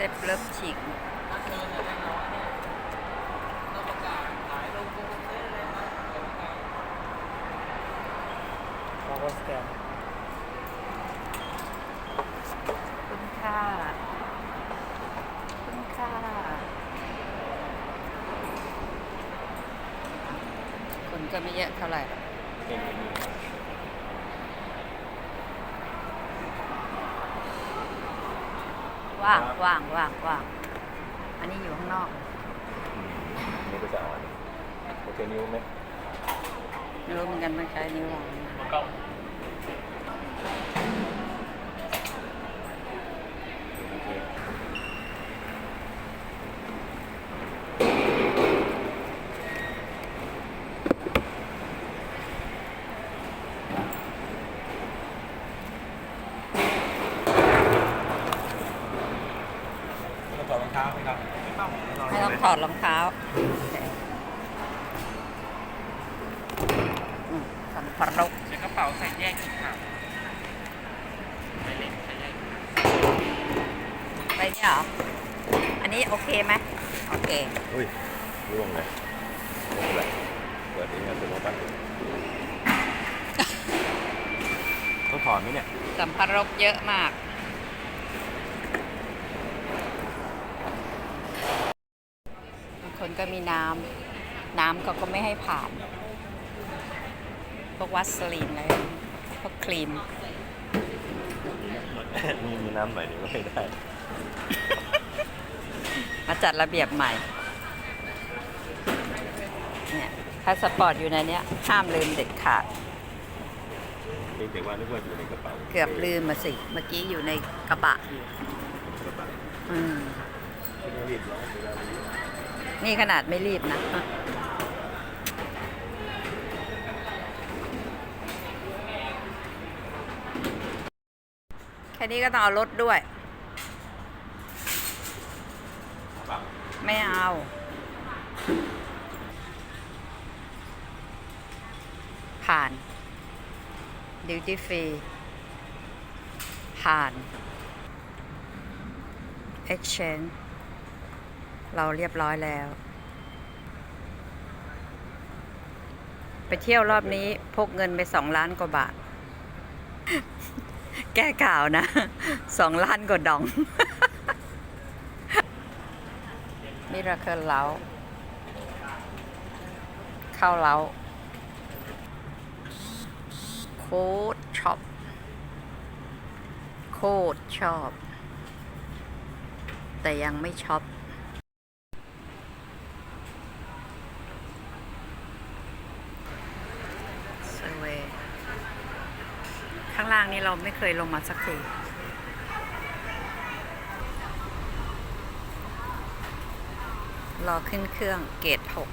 เล็บเลิฟฉีกถ้าเกินเนี่ยน้อยเนี่ยก็ประกาศขายลงโปรโมทได้เลยนะเดี๋ยวประกาศเราก็สแกนคุณค่าคุณค่าคนก็ไม่เยอะเท่าไหร่หรอกเป็นอย่าง ว่างว่างว่างว่างอันนี้อยู่ข้างนอก นี่ก็จะอ่อนโอเคนิ้วไหมไม่รู้เหมือนกันมันใช้นิ้ววางมันก็โอ ถอดรองเท้าไหมครับไม่ต้องไม่ต้องถอดรองเท้าอืมสัมภาระใส่กระเป๋าใส่แยกอีกครับใส่เล็กใส่แยกไปเนี่ยเหรอ อันนี้โอเคไหมโอเค อุ้ยร่วงเลยไม่เป็นไรเปิดเองนะเป็นว่าปั้นต้องถอนไหมเนี่ยสัมภาระเยอะมากบาง คนก็มีน้ำ น้ำเขาก็ไม่ให้ผ่าน พวกวัสลีนอะไรพวกครีมนี่มีน้ำหน่อยเดียวก็ไม่ได้ มาจัดระเบียบใหม่ เนี่ยพาสปอร์ตอยู่ในเนี้ย ห้ามลืมเด็ดขาด เพียงแต่ว่านึกว่าอยู่ในกระเป๋าเกือบลืมมาสิ เมื่อกี้อยู่ในกระบะอยู่ กระเป๋าอืม ไม่ต้องรีบร้อนเวลานี้ นี่ขนาดไม่รีบนะแค่นี้ก็ต้องเอารถด้วย ไม่เอาผ่านดิวตี้ฟรีผ่าน exchange เราเรียบร้อยแล้ว ไปเที่ยวรอบนี้พกเงินไปสองล้านกว่าบาท แก้ข่าวนะสองล้านกว่าดองมิราเคิลเล้าเข้าเล้าโคตรชอบโคตรชอบ แต่ยังไม่ช็อป เซเวย์ ข้างล่างนี้เราไม่เคยลงมาสักทีรอขึ้นเครื่องเกตหก